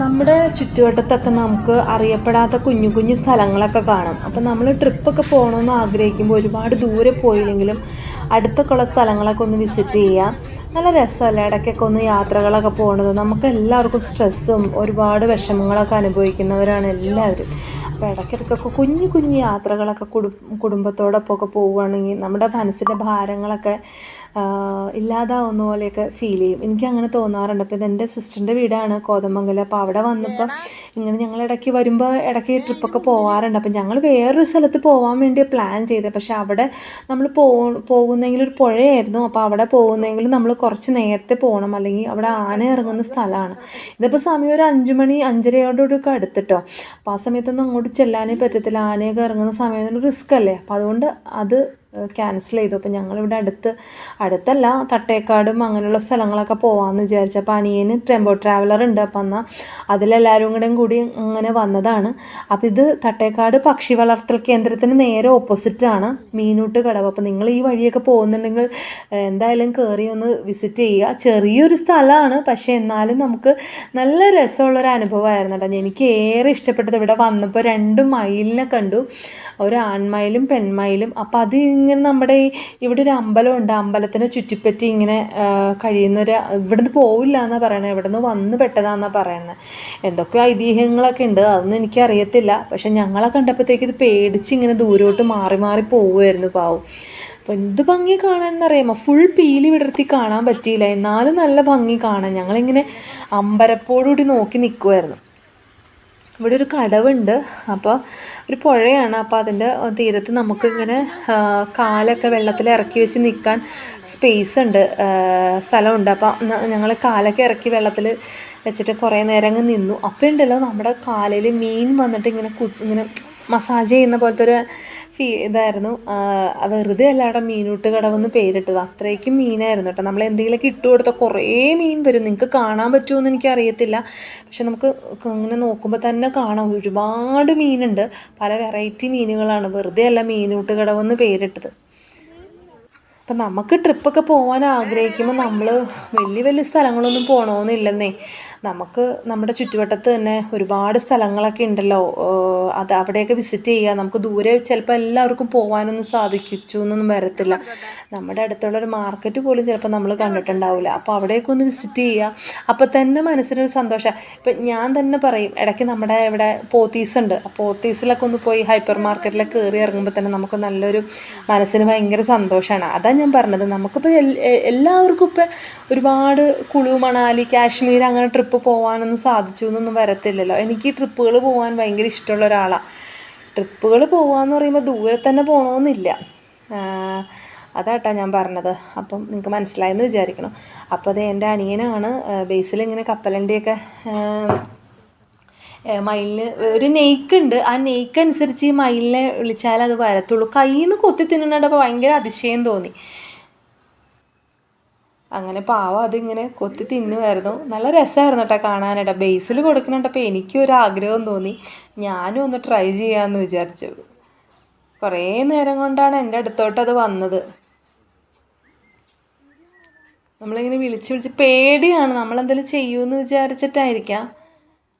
നമ്മുടെ ചുറ്റുവട്ടത്തൊക്കെ നമുക്ക് അറിയപ്പെടാത്ത കുഞ്ഞു കുഞ്ഞു സ്ഥലങ്ങളൊക്കെ കാണാം. അപ്പം നമ്മൾ ട്രിപ്പൊക്കെ പോകണമെന്ന് ആഗ്രഹിക്കുമ്പോൾ ഒരുപാട് ദൂരെ പോയില്ലെങ്കിലും അടുത്തൊക്കെയുള്ള സ്ഥലങ്ങളൊക്കെ ഒന്ന് വിസിറ്റ് ചെയ്യാം. നല്ല രസമല്ലേ ഇടയ്ക്കൊക്കെ ഒന്ന് യാത്രകളൊക്കെ പോകുന്നത് നമുക്ക് എല്ലാവർക്കും സ്ട്രെസ്സും ഒരുപാട് വിഷമങ്ങളൊക്കെ അനുഭവിക്കുന്നവരാണ് എല്ലാവരും. അപ്പോൾ ഇടയ്ക്കിടയ്ക്കൊക്കെ കുഞ്ഞു കുഞ്ഞു യാത്രകളൊക്കെ കുടും കുടുംബത്തോടൊപ്പം ഒക്കെ പോവുകയാണെങ്കിൽ നമ്മുടെ മനസ്സിന്റെ ഭാരങ്ങളൊക്കെ ഇല്ലാതാവുന്ന പോലെയൊക്കെ ഫീൽ ചെയ്യും. എനിക്ക് അങ്ങനെ തോന്നാറുണ്ട്. അപ്പോൾ ഇതെന്റെ സിസ്റ്ററിന്റെ വീടാണ്. കോതമംഗലം. അപ്പോൾ അവിടെ വന്നപ്പോൾ ഇങ്ങനെ ഞങ്ങൾ ഇടയ്ക്ക് വരുമ്പോൾ ഇടയ്ക്ക് ട്രിപ്പൊക്കെ പോകാറുണ്ട് അപ്പോൾ ഞങ്ങൾ വേറൊരു സ്ഥലത്ത് പോകാൻ വേണ്ടി പ്ലാൻ ചെയ്തത് പക്ഷേ അവിടെ നമ്മൾ പോ പോകുന്നെങ്കിൽ ഒരു പുഴയായിരുന്നു. അപ്പോൾ അവിടെ പോകുന്നെങ്കിൽ നമ്മൾ കുറച്ച് നേരത്തെ പോകണം അല്ലെങ്കിൽ അവിടെ ആന ഇറങ്ങുന്ന സ്ഥലമാണ്. ഇതിപ്പോൾ സമയം ഒരു അഞ്ച് മണി അഞ്ചരയോടൊക്കെ അടുത്തിട്ടോ. അപ്പോൾ ആ സമയത്തൊന്നും അങ്ങോട്ട് ചെല്ലാനേ പറ്റത്തില്ല. ആനയൊക്കെ ഇറങ്ങുന്ന സമയം റിസ്ക് അല്ലേ? അപ്പോൾ അതുകൊണ്ട് അത് ക്യാൻസൽ ചെയ്തു. അപ്പോൾ ഞങ്ങളിവിടെ അടുത്ത് അടുത്തല്ല തട്ടേക്കാടും അങ്ങനെയുള്ള സ്ഥലങ്ങളൊക്കെ പോകാമെന്ന് വിചാരിച്ചു. അപ്പോൾ അനിയന് ടെമ്പോ ട്രാവലർ ഉണ്ട്. അപ്പം എന്നാൽ അതിലെല്ലാവരും കൂടെയും കൂടി അങ്ങനെ വന്നതാണ്. അപ്പോൾ ഇത് തട്ടേക്കാട് പക്ഷി വളർത്തൽ കേന്ദ്രത്തിന് നേരെ ഓപ്പോസിറ്റാണ് മീനൂട്ട് കടവ്. അപ്പോൾ നിങ്ങൾ ഈ വഴിയൊക്കെ പോകുന്നുണ്ടെങ്കിൽ എന്തായാലും കയറി ഒന്ന് വിസിറ്റ് ചെയ്യുക. ചെറിയൊരു സ്ഥലമാണ്. പക്ഷേ എന്നാലും നമുക്ക് നല്ല രസമുള്ളൊരു അനുഭവമായിരുന്നു കേട്ടോ. എനിക്ക് ഏറെ ഇഷ്ടപ്പെട്ടത് ഇവിടെ വന്നപ്പോൾ രണ്ട് മയിലിനെ കണ്ടു. ഒരു ആൺമയിലും പെൺമയിലും. അപ്പോൾ അത് ഇങ്ങനെ നമ്മുടെ ഈ ഇവിടെ ഒരു അമ്പലമുണ്ട് അമ്പലത്തിനെ ചുറ്റിപ്പറ്റി ഇങ്ങനെ കഴിയുന്നൊരു ഇവിടുന്ന് പോവില്ല എന്നാണ് പറയണത് ഇവിടുന്ന് വന്ന് പെട്ടതാണെന്നാണ് പറയുന്നത് എന്തൊക്കെ ഐതിഹ്യങ്ങളൊക്കെ ഉണ്ട്. അതൊന്നും എനിക്കറിയത്തില്ല. പക്ഷെ ഞങ്ങളെ കണ്ടപ്പോഴത്തേക്ക് ഇത് പേടിച്ച് ഇങ്ങനെ ദൂരോട്ട് മാറി മാറി പോവുമായിരുന്നു പാവം. അപ്പോൾ എന്ത് ഭംഗി കാണാനെന്നറിയാമോ? ഫുൾ പീലി വിടർത്തി കാണാൻ പറ്റിയില്ല. എന്നാലും നല്ല ഭംഗി കാണാൻ. ഞങ്ങളിങ്ങനെ അമ്പരപ്പോടുകൂടി നോക്കി നിൽക്കുമായിരുന്നു ഇവിടെ ഒരു കടവുണ്ട്. അപ്പോൾ ഒരു പുഴയാണ്. അപ്പോൾ അതിന്റെ തീരത്ത് നമുക്കിങ്ങനെ കാലൊക്കെ വെള്ളത്തിൽ ഇറക്കി വെച്ച് നിൽക്കാൻ സ്പേസ് ഉണ്ട്. സ്ഥലമുണ്ട്. അപ്പോൾ ഞങ്ങൾ കാലൊക്കെ ഇറക്കി വെള്ളത്തിൽ വെച്ചിട്ട് കുറേ നേരം അങ്ങ് നിന്നു. അപ്പോൾ ഉണ്ടല്ലോ നമ്മുടെ കാലിൽ മീൻ വന്നിട്ട് ഇങ്ങനെ കു ഇങ്ങനെ മസാജ് ചെയ്യുന്ന പോലത്തെ ഒരു ഫീ ഇതായിരുന്നു. വെറുതെ അല്ല അവിടെ മീനൂട്ട് കടവെന്ന് പേരിട്ടത്. അത്രയ്ക്കും മീനായിരുന്നു കേട്ടോ നമ്മൾ എന്തെങ്കിലുമൊക്കെ ഇട്ട് കൊടുത്താൽ കുറേ മീൻ വരും. നിങ്ങൾക്ക് കാണാൻ പറ്റുമോ എനിക്ക് അറിയത്തില്ല പക്ഷെ നമുക്ക് ഇങ്ങനെ നോക്കുമ്പോൾ തന്നെ കാണാം. ഒരുപാട് മീനുണ്ട്. പല വെറൈറ്റി മീനുകളാണ്. വെറുതെ അല്ല മീനൂട്ട് കടവെന്ന് പേരിട്ടത്. അപ്പം നമുക്ക് ട്രിപ്പൊക്കെ പോകാൻ ആഗ്രഹിക്കുമ്പോൾ നമ്മൾ വലിയ വലിയ സ്ഥലങ്ങളൊന്നും പോകണമെന്നില്ലെന്നേ നമുക്ക് നമ്മുടെ ചുറ്റുവട്ടത്ത് തന്നെ ഒരുപാട് സ്ഥലങ്ങളൊക്കെ ഉണ്ടല്ലോ. അത് അവിടെയൊക്കെ വിസിറ്റ് ചെയ്യുക. നമുക്ക് ദൂരെ ചിലപ്പോൾ എല്ലാവർക്കും പോകാനൊന്നും സാധിച്ചു എന്നൊന്നും വരത്തില്ല. നമ്മുടെ അടുത്തുള്ള ഒരു മാർക്കറ്റ് പോലും ചിലപ്പോൾ നമ്മൾ കണ്ടിട്ടുണ്ടാവില്ല. അപ്പോൾ അവിടെയൊക്കെ ഒന്ന് വിസിറ്റ് ചെയ്യുക. അപ്പോൾ തന്നെ മനസ്സിനൊരു സന്തോഷം. ഇപ്പം ഞാൻ തന്നെ പറയും ഇടയ്ക്ക് നമ്മുടെ ഇവിടെ പോത്തീസ് ഉണ്ട്. പോത്തീസിലൊക്കെ ഒന്ന് പോയി ഹൈപ്പർ മാർക്കറ്റിലൊക്കെ കയറി ഇറങ്ങുമ്പോൾ തന്നെ നമുക്ക് നല്ലൊരു മനസ്സിന് ഭയങ്കര സന്തോഷമാണ് അതാണ് ഞാൻ പറഞ്ഞത്. നമുക്കിപ്പോൾ എല്ലാവർക്കും ഇപ്പം ഒരുപാട് കുളു മണാലി കാശ്മീർ അങ്ങനെ ട്രിപ്പ് പോകാനൊന്നും സാധിച്ചു എന്നൊന്നും വരത്തില്ലല്ലോ. എനിക്ക് ട്രിപ്പുകൾ പോകാൻ ഭയങ്കര ഇഷ്ടമുള്ള ഒരാളാണ് ട്രിപ്പുകൾ പോകാമെന്ന് പറയുമ്പോൾ ദൂരെ തന്നെ പോകണമെന്നില്ല അതാട്ടാ ഞാൻ പറഞ്ഞത്. അപ്പം നിങ്ങൾക്ക് മനസ്സിലായെന്ന് വിചാരിക്കണം. അപ്പോൾ അത് എന്റെ അനിയനാണ് ബേസിൽ ഇങ്ങനെ കപ്പലണ്ടിയൊക്കെ മയിലിന് ഒരു നെയ്ക്ക് ഉണ്ട് ആ നെയ്ക്ക് അനുസരിച്ച് ഈ മയിലിനെ വിളിച്ചാൽ അത് വരത്തുള്ളൂ. കയ്യിൽ നിന്ന് കൊത്തി തിന്നുന്നുണ്ടപ്പോൾ ഭയങ്കര അതിശയം തോന്നി. അങ്ങനെ പാവം അതിങ്ങനെ കൊത്തി തിന്നുമായിരുന്നു. നല്ല രസമായിരുന്നു കേട്ടോ കാണാനായിട്ട്. ബേസിൽ കൊടുക്കുന്നുണ്ടപ്പോൾ എനിക്കും ഒരു ആഗ്രഹം തോന്നി. ഞാനും ഒന്ന് ട്രൈ ചെയ്യാമെന്ന് വിചാരിച്ചു. കുറേ നേരം കൊണ്ടാണ് എന്റെ അടുത്തോട്ട് അത് വന്നത്. നമ്മളിങ്ങനെ വിളിച്ച് വിളിച്ച് പേടിയാണ്. നമ്മളെന്തെങ്കിലും ചെയ്യുമെന്ന് വിചാരിച്ചിട്ടായിരിക്കാം.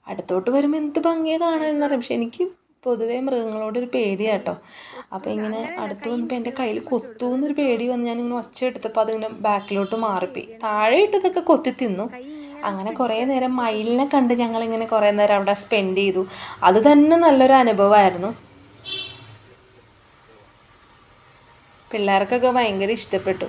അടുത്തോട്ട് വരുമ്പോൾ എന്ത് ഭംഗിയാണ് കാണാനെന്നറിയാം പക്ഷെ എനിക്ക് പൊതുവേ മൃഗങ്ങളോടൊരു പേടിയാട്ടോ. അപ്പോൾ ഇങ്ങനെ അടുത്ത് വന്നപ്പോൾ എന്റെ കയ്യിൽ കൊത്തൂന്നൊരു പേടി വന്ന് ഞാനിങ്ങനെ ഒച്ച എടുത്തപ്പോൾ അതിങ്ങനെ ബാക്കിലോട്ട് മാറിപ്പോയി. താഴെ ഇട്ടതൊക്കെ കൊത്തി തിന്നു. അങ്ങനെ കുറേ നേരം മയിലിനെ കണ്ട് ഞങ്ങളിങ്ങനെ കുറേ നേരം അവിടെ സ്പെൻഡ് ചെയ്തു. അത് തന്നെ നല്ലൊരു അനുഭവമായിരുന്നു പിള്ളേർക്കൊക്കെ ഭയങ്കര ഇഷ്ടപ്പെട്ടു.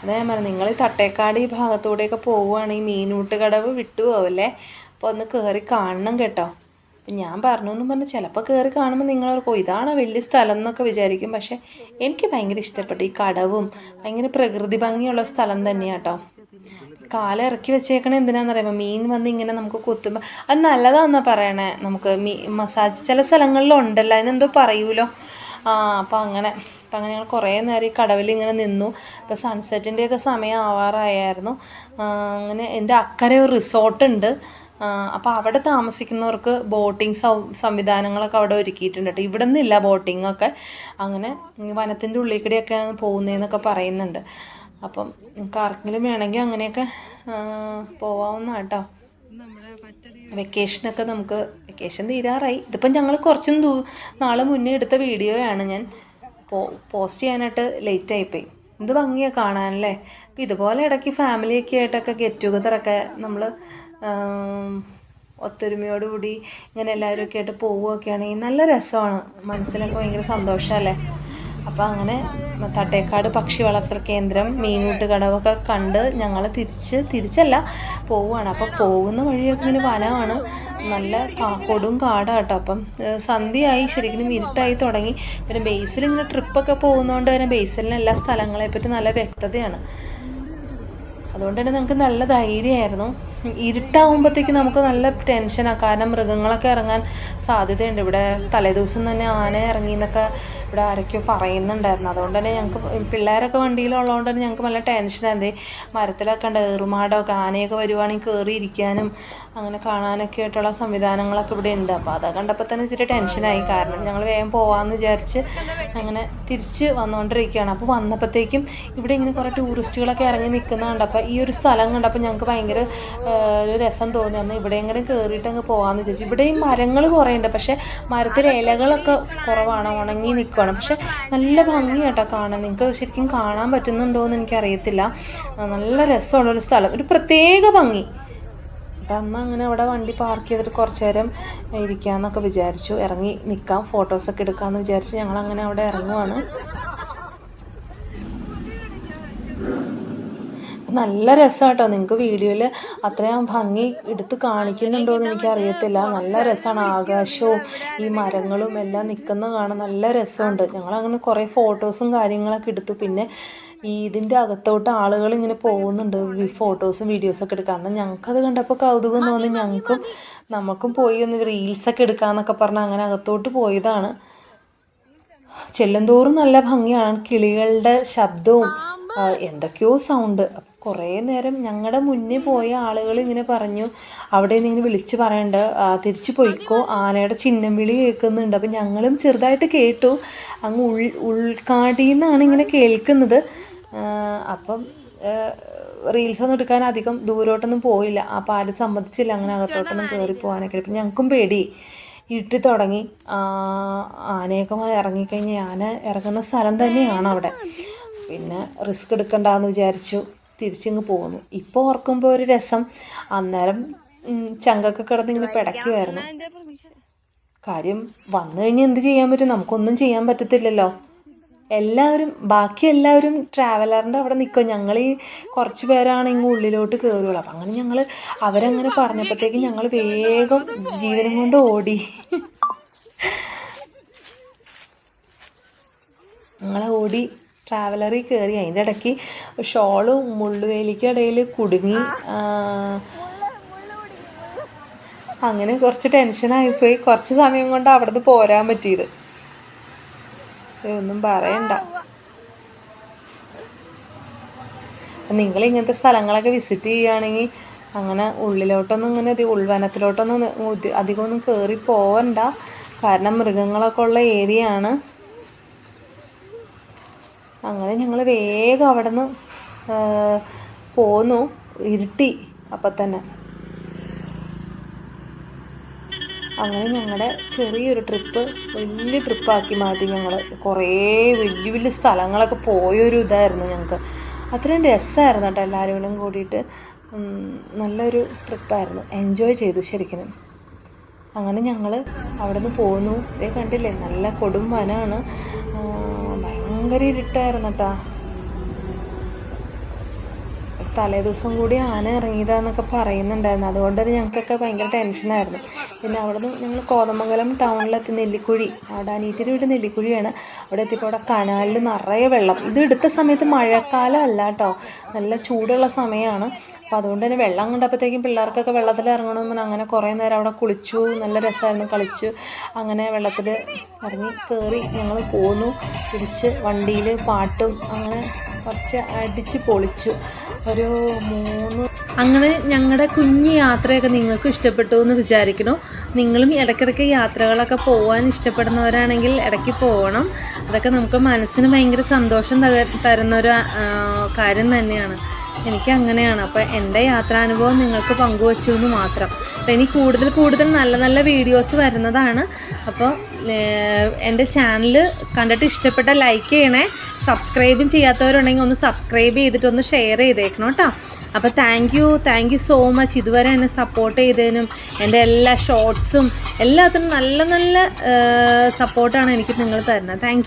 അതാ ഞാൻ പറഞ്ഞു നിങ്ങൾ ഈ തട്ടേക്കാട് ഈ ഭാഗത്തൂടെയൊക്കെ പോവുകയാണെങ്കിൽ മീനൂട്ട് കടവ് വിട്ടു പോവല്ലേ അപ്പോൾ ഒന്ന് കയറി കാണണം കേട്ടോ. അപ്പം ഞാൻ പറഞ്ഞു എന്നും പറഞ്ഞ് ചിലപ്പോൾ കയറി കാണുമ്പോൾ നിങ്ങൾ ഓർക്കും ഇതാണ് വലിയ സ്ഥലം എന്നൊക്കെ വിചാരിക്കും. പക്ഷേ എനിക്ക് ഭയങ്കര ഇഷ്ടപ്പെട്ടു. ഈ കടവും ഭയങ്കര പ്രകൃതി ഭംഗിയുള്ള സ്ഥലം തന്നെയാണ് കേട്ടോ കാലം ഇറക്കി വെച്ചേക്കണേ അറിയുമ്പോൾ മീൻ വന്ന് ഇങ്ങനെ നമുക്ക് കുത്തുമ്പോൾ അത് നല്ലതാണെന്നാണ് പറയണേ. നമുക്ക് മീ മസാജ് ചില സ്ഥലങ്ങളിലുണ്ടല്ലോ അതിനെന്തോ പറയൂലോ? ആ അപ്പോൾ അങ്ങനെ അപ്പം അങ്ങനെ ഞങ്ങൾ കുറേ നേരം ഈ കടവിൽ ഇങ്ങനെ നിന്നു. ഇപ്പോൾ സൺസെറ്റിന്റെയൊക്കെ സമയം ആവാറായായിരുന്നു. അങ്ങനെ എന്റെ അക്കരെ ഒരു റിസോർട്ടുണ്ട് അപ്പോൾ അവിടെ താമസിക്കുന്നവർക്ക് ബോട്ടിംഗ് സൗ സംവിധാനങ്ങളൊക്കെ അവിടെ ഒരുക്കിയിട്ടുണ്ട് കേട്ടോ ഇവിടെ നിന്നില്ല ബോട്ടിങ്ങൊക്കെ അങ്ങനെ ഈ വനത്തിന്റെ ഉള്ളിൽ കൂടെയൊക്കെയാണ് പോകുന്നതെന്നൊക്കെ പറയുന്നുണ്ട്. അപ്പം നിങ്ങൾക്ക് ആർക്കെങ്കിലും വേണമെങ്കിൽ അങ്ങനെയൊക്കെ പോവാവുന്ന കേട്ടോ. വെക്കേഷനൊക്കെ നമുക്ക് വെക്കേഷൻ തീരാറായി. ഇതിപ്പം ഞങ്ങൾ കുറച്ചും ദൂ നാളെ മുന്നേ എടുത്ത വീഡിയോയാണ് ഞാൻ. പോ പോസ്റ്റ് ചെയ്യാനായിട്ട് ലേറ്റ് ആയിപ്പോയി. എന്ത് ഭംഗിയാണ് കാണാനല്ലേ? അപ്പം ഇതുപോലെ ഇടയ്ക്ക് ഫാമിലിയൊക്കെ ആയിട്ടൊക്കെ ഗെറ്റ് ടുഗദറൊക്കെ നമ്മൾ ഒത്തൊരുമയോടുകൂടി ഇങ്ങനെ എല്ലാവരും ആയിട്ട് പോവുകയൊക്കെ ആണെങ്കിൽ നല്ല രസമാണ്. മനസ്സിലൊക്കെ ഭയങ്കര സന്തോഷമല്ലേ? അപ്പോൾ അങ്ങനെ തട്ടേക്കാട് പക്ഷി വളർത്തൽ കേന്ദ്രം മീനൂട്ട് കടവൊക്കെ കണ്ട് ഞങ്ങൾ തിരിച്ച് തിരിച്ചല്ല പോവുകയാണ്. അപ്പോൾ പോകുന്ന വഴിയൊക്കെ ഇങ്ങനെ വനമാണ് നല്ല കൊടും കാടാട്ടോ. അപ്പം സന്ധ്യയായി ശരിക്കും ഇരുട്ടായി തുടങ്ങി. പിന്നെ ബേസിൽ ഇങ്ങനെ ട്രിപ്പൊക്കെ പോകുന്നതുകൊണ്ട് തന്നെ ബേസിലിന് എല്ലാ സ്ഥലങ്ങളെപ്പറ്റി നല്ല വ്യക്തതയാണ്. അതുകൊണ്ട് തന്നെ നമുക്ക് നല്ല ധൈര്യമായിരുന്നു. ഇരുട്ടാവുമ്പോഴത്തേക്ക് നമുക്ക് നല്ല ടെൻഷനാണ് കാരണം മൃഗങ്ങളൊക്കെ ഇറങ്ങാൻ സാധ്യതയുണ്ട്. ഇവിടെ തലേദിവസം തന്നെ ആന ഇറങ്ങി എന്നൊക്കെ ഇവിടെ ആരൊക്കെയോ പറയുന്നുണ്ടായിരുന്നു. അതുകൊണ്ട് തന്നെ ഞങ്ങൾക്ക് പിള്ളേരൊക്കെ വണ്ടിയിലുള്ളതുകൊണ്ട് തന്നെ ഞങ്ങൾക്ക് നല്ല ടെൻഷനായിരുന്നു മരത്തിലൊക്കെ ഉണ്ട് ഏറുമാടമൊക്കെ ആനയൊക്കെ വരുവാണെങ്കിൽ കയറി ഇരിക്കാനും അങ്ങനെ കാണാനൊക്കെ ആയിട്ടുള്ള സംവിധാനങ്ങളൊക്കെ ഇവിടെ ഉണ്ട്. അപ്പോൾ അത് കണ്ടപ്പോൾ തന്നെ ഇച്ചിരി ടെൻഷനായി. കാരണം ഞങ്ങൾ വേഗം പോകാമെന്ന് വിചാരിച്ച് അങ്ങനെ തിരിച്ച് വന്നുകൊണ്ടിരിക്കുകയാണ് അപ്പോൾ വന്നപ്പോഴത്തേക്കും ഇവിടെ ഇങ്ങനെ കുറേ ടൂറിസ്റ്റുകളൊക്കെ ഇറങ്ങി നിൽക്കുന്ന കണ്ടപ്പോൾ ഈ ഒരു സ്ഥലം കണ്ടപ്പോൾ ഞങ്ങൾക്ക് ഭയങ്കര ഒരു രസം തോന്നി. അന്ന് ഇവിടെ എങ്ങനെ കയറിയിട്ട് അങ്ങ് പോകാമെന്ന് വിചാരിച്ചു. ഇവിടെയും മരങ്ങൾ കുറേ ഉണ്ട് പക്ഷേ മരത്തിലെ ഇലകളൊക്കെ കുറവാണ്. ഉണങ്ങി നിൽക്കുകയാണ് പക്ഷെ നല്ല ഭംഗിയാട്ടോ കാണാൻ. നിങ്ങൾക്ക് ശരിക്കും കാണാൻ പറ്റുന്നുണ്ടോ എന്ന് എനിക്കറിയത്തില്ല. നല്ല രസമുള്ളൊരു സ്ഥലം. ഒരു പ്രത്യേക ഭംഗി. അപ്പം അന്ന് അങ്ങനെ അവിടെ വണ്ടി പാർക്ക് ചെയ്തിട്ട് കുറച്ച് നേരം ഇരിക്കാമെന്നൊക്കെ വിചാരിച്ചു. ഇറങ്ങി നിൽക്കാം ഫോട്ടോസൊക്കെ എടുക്കാമെന്ന് വിചാരിച്ച് ഞങ്ങൾ അങ്ങനെ അവിടെ ഇറങ്ങുവാണ്. നല്ല രസമാട്ടോ നിങ്ങൾക്ക് വീഡിയോയിൽ അത്രയും ഭംഗി എടുത്ത് കാണിക്കുന്നുണ്ടോ എന്ന് എനിക്കറിയത്തില്ല. നല്ല രസമാണ് ആകാശവും ഈ മരങ്ങളും എല്ലാം നിൽക്കുന്ന കാണാൻ നല്ല രസമുണ്ട്. ഞങ്ങളങ്ങനെ കുറേ ഫോട്ടോസും കാര്യങ്ങളൊക്കെ എടുത്തു. പിന്നെ ഈ ഇതിന്റെ അകത്തോട്ട് ആളുകൾ ഇങ്ങനെ പോകുന്നുണ്ട്. ഫോട്ടോസും വീഡിയോസൊക്കെ എടുക്കാൻ. എന്നാൽ ഞങ്ങൾക്കത് കണ്ടപ്പോൾ കൗതുകം തോന്നി. ഞങ്ങൾക്കും നമുക്കും പോയി ഒന്ന് റീൽസൊക്കെ എടുക്കാമെന്നൊക്കെ പറഞ്ഞ് അങ്ങനെ അകത്തോട്ട് പോയതാണ്. ചെല്ലുന്തോറും നല്ല ഭംഗിയാണ്. കിളികളുടെ ശബ്ദവും എന്തൊക്കെയോ സൗണ്ട് കുറേ നേരം ഞങ്ങളുടെ മുന്നേ പോയ ആളുകൾ ഇങ്ങനെ പറഞ്ഞു അവിടെ നിന്ന് വിളിച്ച് പറയണ്ട തിരിച്ചു പോയിക്കോ ആനയുടെ ചിഹ്നം വിളി കേൾക്കുന്നുണ്ട്. അപ്പം ഞങ്ങളും ചെറുതായിട്ട് കേട്ടു. അങ്ങ് ഉൾ ഉൾക്കാടിയിൽ നിന്നാണ് ഇങ്ങനെ കേൾക്കുന്നത്. അപ്പം റീൽസ് ഒന്നും എടുക്കാൻ അധികം ദൂരോട്ടൊന്നും പോയില്ല. അപ്പോൾ ആരും സമ്മതിച്ചില്ല അങ്ങനെ അകത്തോട്ടൊന്നും കയറി പോകാനൊക്കെ. ഇപ്പം ഞങ്ങൾക്കും പേടി. ഇരുട്ടി തുടങ്ങി. ആനയൊക്കെ ഇറങ്ങിക്കഴിഞ്ഞ് ആന ഇറങ്ങുന്ന സ്ഥലം തന്നെയാണ് അവിടെ. പിന്നെ റിസ്ക് എടുക്കണ്ടെന്ന് വിചാരിച്ചു. തിരിച്ചിങ്ങ് പോന്നു ഇപ്പോൾ ഓർക്കുമ്പോൾ ഒരു രസം. അന്നേരം ചങ്കൊക്കെ കിടന്ന് ഇങ്ങനെ പിടയ്ക്കുമായിരുന്നു കാര്യം വന്നു കഴിഞ്ഞാൽ എന്ത് ചെയ്യാൻ പറ്റും? നമുക്കൊന്നും ചെയ്യാൻ പറ്റത്തില്ലല്ലോ. എല്ലാവരും ബാക്കി എല്ലാവരും ട്രാവലറിന്റെ അവിടെ നിൽക്കും. ഞങ്ങൾ ഈ കുറച്ച് പേരാണ് ഇങ്ങ് ഉള്ളിലോട്ട് കയറുള്ളൂ അപ്പം അങ്ങനെ ഞങ്ങൾ അവരങ്ങനെ പറഞ്ഞപ്പോഴത്തേക്കും ഞങ്ങൾ വേഗം ജീവനും കൊണ്ട് ഓടി. ഞങ്ങളെ ഓടി ട്രാവലറിൽ കയറി അതിന്റെ ഇടയ്ക്ക് ഷോളും മുള്ളുവേലിക്കിടയിൽ കുടുങ്ങി അങ്ങനെ കുറച്ച് ടെൻഷനായിപ്പോയി കുറച്ച് സമയം കൊണ്ട് അവിടുന്ന് പോരാൻ പറ്റിയത്. ഒന്നും പറയണ്ട. നിങ്ങൾ ഇങ്ങനത്തെ സ്ഥലങ്ങളൊക്കെ വിസിറ്റ് ചെയ്യുകയാണെങ്കിൽ അങ്ങനെ ഉള്ളിലോട്ടൊന്നും ഇങ്ങനെ ഉൾവനത്തിലോട്ടൊന്നും അധികമൊന്നും കയറി പോവണ്ട. കാരണം മൃഗങ്ങളൊക്കെ ഉള്ള ഏരിയ ആണ് അങ്ങനെ ഞങ്ങൾ വേഗം അവിടെ നിന്ന് പോന്നു ഇരുട്ടി അപ്പം തന്നെ. അങ്ങനെ ഞങ്ങളുടെ ചെറിയൊരു ട്രിപ്പ് വലിയ ട്രിപ്പാക്കി മാറ്റി ഞങ്ങൾ കുറേ വലിയ വലിയ സ്ഥലങ്ങളൊക്കെ പോയൊരു ഇതായിരുന്നു ഞങ്ങൾക്ക് അത്രയും രസമായിരുന്നു കേട്ടോ എല്ലാവരും കൂടെ കൂടിയിട്ട് നല്ലൊരു ട്രിപ്പായിരുന്നു. എൻജോയ് ചെയ്തു ശരിക്കും അങ്ങനെ ഞങ്ങൾ അവിടെ നിന്ന് പോന്നു. ഇതേ കണ്ടില്ലേ നല്ല കൊടും വനമാണ് ഭയങ്കര ഇരുട്ടായിരുന്നു കേട്ടാ തലേ ദിവസം കൂടി ആന ഇറങ്ങിയതാന്നൊക്കെ പറയുന്നുണ്ടായിരുന്നു. അതുകൊണ്ട് ഞങ്ങൾക്കൊക്കെ ഭയങ്കര ടെൻഷനായിരുന്നു. പിന്നെ അവിടെ നിന്ന് ഞങ്ങൾ കോതമംഗലം ടൗണിലെത്തി നെല്ലിക്കുഴി. അവിടെ അനീത്തിരി വീട് നെല്ലിക്കുഴിയാണ്. അവിടെ എത്തിയപ്പോൾ അവിടെ കനാലിൽ നിറയെ വെള്ളം. ഇത് എടുത്ത സമയത്ത് മഴക്കാലം അല്ല കേട്ടോ നല്ല ചൂടുള്ള സമയമാണ് അപ്പോൾ അതുകൊണ്ട് തന്നെ വെള്ളം കണ്ടപ്പോഴത്തേക്കും പിള്ളേർക്കൊക്കെ വെള്ളത്തിൽ ഇറങ്ങണമെന്ന് അങ്ങനെ കുറേ നേരം അവിടെ കുളിച്ചു നല്ല രസമായിരുന്നു കളിച്ചു. അങ്ങനെ വെള്ളത്തിൽ ഇറങ്ങി കയറി ഞങ്ങൾ പോന്നു. തിരിച്ച് വണ്ടിയിൽ പാട്ടും അങ്ങനെ കുറച്ച് അടിച്ച് പൊളിച്ചു. ഒരു മൂന്ന് അങ്ങനെ ഞങ്ങളുടെ കുഞ്ഞു യാത്രയൊക്കെ നിങ്ങൾക്ക് ഇഷ്ടപ്പെട്ടു എന്ന് വിചാരിക്കുന്നു. നിങ്ങളും ഇടയ്ക്കിടയ്ക്ക് യാത്രകളൊക്കെ പോകാൻ ഇഷ്ടപ്പെടുന്നവരാണെങ്കിൽ ഇടയ്ക്ക് പോകണം അതൊക്കെ നമുക്ക് മനസ്സിന് ഭയങ്കര സന്തോഷം തക- തരുന്ന ഒരു കാര്യം തന്നെയാണ്. എനിക്ക് അങ്ങനെയാണ് അപ്പോൾ എന്റെ യാത്രാനുഭവം നിങ്ങൾക്ക് പങ്കുവച്ചു എന്ന് മാത്രം. അപ്പോൾ ഇനി കൂടുതൽ കൂടുതൽ നല്ല നല്ല വീഡിയോസ് വരുന്നതാണ്. അപ്പോൾ എന്റെ ചാനൽ കണ്ടിട്ട് ഇഷ്ടപ്പെട്ട ലൈക്ക് ചെയ്യണേ. സബ്സ്ക്രൈബും ചെയ്യാത്തവരുണ്ടെങ്കിൽ ഒന്ന് സബ്സ്ക്രൈബ് ചെയ്തിട്ട് ഒന്ന് ഷെയർ ചെയ്തേക്കണം കേട്ടോ അപ്പോൾ thank you thank you so much ഇതുവരെ എന്നെ സപ്പോർട്ട് ചെയ്തതിനും എന്റെ എല്ലാ ഷോർട്സും എല്ലാത്തിനും നല്ല നല്ല സപ്പോർട്ടാണ് എനിക്ക് നിങ്ങൾ തരുന്നത്. താങ്ക്